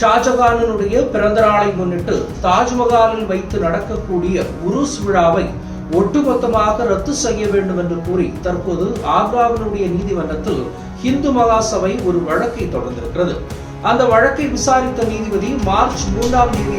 ஷாஜகானனுடைய பிறந்த நாளை முன்னிட்டு தாஜ்மஹாலில் வைத்து நடக்கக்கூடிய உருஸ் விழாவை ஒட்டுமொத்தமாக ரத்து செய்ய வேண்டும் என்று கூறி தற்போது ஆக்ராவினுடைய நீதிமன்றத்தில் இந்து மகாசபை ஒரு வழக்கை தொடர்ந்திருக்கிறது. அந்த வழக்கை விசாரித்த நீதிபதி மார்ச் மூன்றாம் தேதி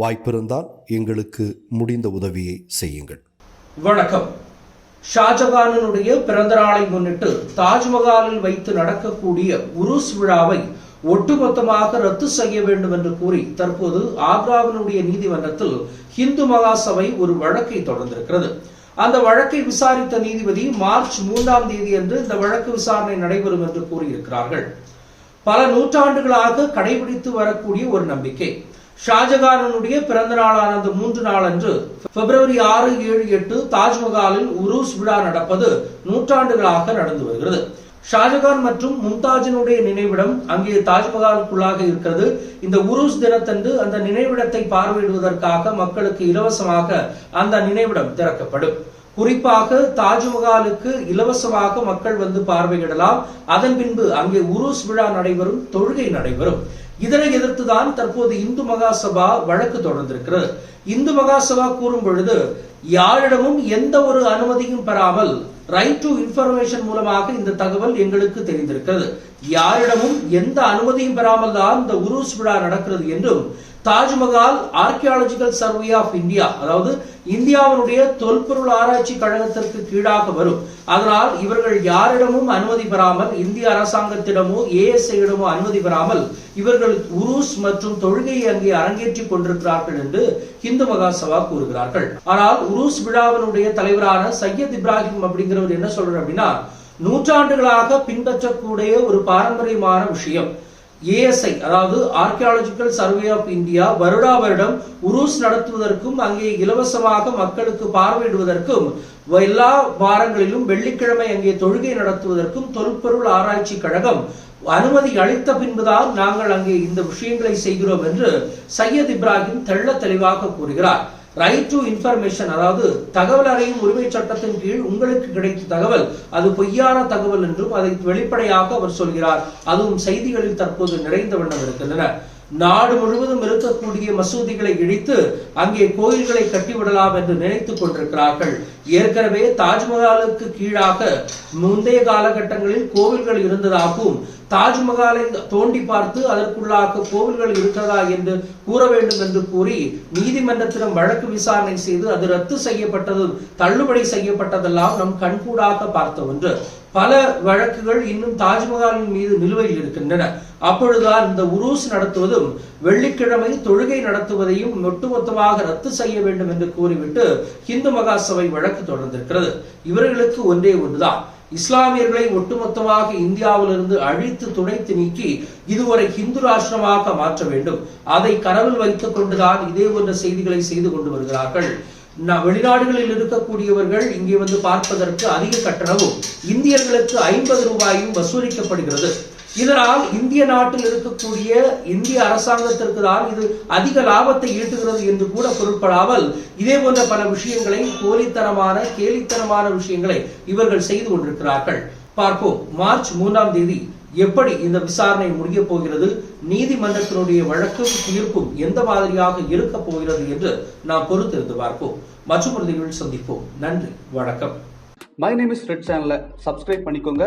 வாய்ப்பிருந்தால் எங்களுக்கு முடிந்த உதவியை செய்யுங்கள். வணக்கம். ஷாஜகானனுடைய பிறந்த நாளை முன்னிட்டு தாஜ்மஹாலில் வைத்து நடக்கக்கூடிய உருஸ் விழாவை ஒட்டுமொத்தமாக ரத்து செய்ய வேண்டும் என்று கூறி தற்போது ஆக்ராவினுடைய நீதிமன்றத்தில் இந்து மகாசபை ஒரு வழக்கை தொடர்ந்திருக்கிறது. அந்த வழக்கை விசாரித்த நீதிபதி மார்ச் மூன்றாம் தேதி அன்று இந்த வழக்கு விசாரணை நடைபெறும் என்று கூறியிருக்கிறார்கள். பல நூற்றாண்டுகளாக கடைபிடித்து வரக்கூடிய ஒரு நம்பிக்கை. ஷாஜகானனுடைய பிறந்த நாளான அந்த மூன்று நாளன்று பிப்ரவரி ஆறு ஏழு எட்டு தாஜ்மஹாலில் உருஸ் விழா நடப்பது நூற்றாண்டுகளாக நடந்து வருகிறது. ஷாஜகான் மற்றும் மும்தாஜினுடைய நினைவிடம் அங்கே தாஜ்மஹாலுக்குள்ளாக இருக்கிறது. இந்த உருஸ் தினத்தன்று அந்த நினைவிடத்தை பார்வையிடுவதற்காக மக்களுக்கு இலவசமாக அந்த நினைவிடம் திறக்கப்படும். குறிப்பாக தாஜ்மஹாலுக்கு இலவசமாக மக்கள் வந்து பார்வையிடலாம். அதன் பின்பு அங்கே உருஸ் விழா நடைபெறும் தொழுகை நடைபெறும். இதனை எதிர்த்துதான் தற்போது இந்து மகாசபா வழக்கு தொடர்ந்திருக்கிறது. இந்து மகாசபா கூறும் பொழுது யாரிடமும் எந்த ஒரு அனுமதியும் பெறாமல் ரைட் டு இன்ஃபர்மேஷன் மூலமாக இந்த தகவல் எங்களுக்கு தெரிந்திருக்கிறது. யாரிடமும் எந்த அனுமதியும் பெறாமல் தான் இந்த உருஸ் விழா நடக்கிறது என்றும் Taj Mahal archaeological survey of India அதாவது இந்தியாவினுடைய தொல்பொருள் ஆராய்ச்சி கழகத்திற்கு கீழாக வரும். அதனால் இவர்கள் யாரிடமும் அனுமதி பெறாமல் இந்திய அரசாங்கத்திடமோ ஏஎஸ்ஐயிடமோ அனுமதி பெறாமல் இவர்கள் உருஸ் மற்றும் தொழுகையை அங்கே அரங்கேற்றிக் கொண்டிருக்கிறார்கள் என்று இந்து மகாசபா கூறுகிறார்கள். ஆனால் உருஸ் விழாவினுடைய தலைவரான சையத் இப்ராஹிம் அப்படிங்கிறவர் என்ன சொல்றார் அப்படின்னா நூற்றாண்டுகளாக பின்பற்றக்கூடிய ஒரு பாரம்பரியமான விஷயம். ஏஎஸ்ஐ அதாவது ஆர்கியாலஜிக்கல் சர்வே ஆஃப் இந்தியா வருடா வருடம் உருஸ் நடத்துவதற்கும் அங்கே இலவசமாக மக்களுக்கு பார்வையிடுவதற்கும் எல்லா வாரங்களிலும் வெள்ளிக்கிழமை அங்கே தொழுகை நடத்துவதற்கும் தொல்பொருள் ஆராய்ச்சி கழகம் அனுமதி அளித்த பின்புதான் நாங்கள் அங்கே இந்த விஷயங்களை செய்கிறோம் என்று சையத் இப்ராஹிம் தெள்ள தெளிவாக கூறுகிறார். ரைட் டு இன்ஃபர்மேஷன் அதாவது தகவல் அறியும் உரிமை சட்டத்தின் கீழ் உங்களுக்கு கிடைத்த தகவல் அது பொய்யான தகவல் என்றும் அதை வெளிப்படையாக அவர் சொல்கிறார். அதுவும் செய்திகளில் தற்போது நிறைந்த வண்ணம் இருக்கின்றன. நாடு முழுவதும் இருக்கக்கூடிய மசூதிகளை இடித்து அங்கே கோயில்களை கட்டிவிடலாம் என்று நினைத்துக் கொண்டிருக்கிறார்கள். ஏற்கனவே தாஜ்மஹாலுக்கு கீழாக முந்தைய காலகட்டங்களில் கோவில்கள் இருந்ததாகவும் தாஜ்மஹாலை தோண்டி பார்த்து அதற்குள்ளாக கோவில்கள் இருக்கிறதா என்று கூற வேண்டும் என்று கூறி நீதிமன்றத்திடம் வழக்கு விசாரணை செய்து அது ரத்து செய்யப்பட்டதும் தள்ளுபடி செய்யப்பட்டதெல்லாம் நம் கண்கூடாக பார்த்த ஒன்று. பல வழக்குகள் இன்னும் தாஜ்மஹாலின் மீது நிலுவையில் இருக்கின்றன. அப்பொழுதுதான் இந்த உருஸ் நடத்துவதும் வெள்ளிக்கிழமை தொழுகை நடத்துவதையும் ஒட்டுமொத்தமாக ரத்து செய்ய வேண்டும் என்று கூறிவிட்டு இந்து மகாசபை வழக்கு தொடர்ந்திருக்கிறது. இவர்களுக்கு ஒன்றே ஒன்றுதான். இஸ்லாமியர்களை ஒட்டுமொத்தமாக இந்தியாவிலிருந்து அழித்து துடைத்து நீக்கி இது ஒரு ஹிந்து ராஷ்டிரமாக மாற்ற வேண்டும். அதை கனவில் வைத்துக் கொண்டுதான் இதே போன்ற செய்திகளை செய்து கொண்டு வருகிறார்கள். வெளிநாடுகளில் இருக்கக்கூடியவர்கள் இங்கே வந்து பார்ப்பதற்கு அதிக கட்டணமும் இந்தியர்களுக்கு ஐம்பது ரூபாயும் வசூலிக்கப்படுகிறது. இதனால் இந்திய நாட்டில் இருக்கக்கூடிய இந்திய அரசாங்கத்திற்கு தான் இது அதிக லாபத்தை ஈட்டுகிறது என்று கூட பொருட்படாமல் இதே போன்ற பல விஷயங்களை போலித்தனமான கேலித்தனமான விஷயங்களை இவர்கள் செய்து கொண்டிருக்கிறார்கள். பார்ப்போம் மார்ச் மூன்றாம் தேதி எப்படி இந்த விசாரணை முடிய போகிறது? நீதிமன்றத்தினுடைய வழக்கும் தீர்ப்பும் எந்த மாதிரியாக இருக்க போகிறது என்று நாம் பொறுத்திருந்து பார்ப்போம். மற்றும் சந்திப்போம். நன்றி வணக்கம். மை நேம் இஸ் ரெட் சேனலை சப்ஸ்கிரைப் பண்ணிக்கோங்க.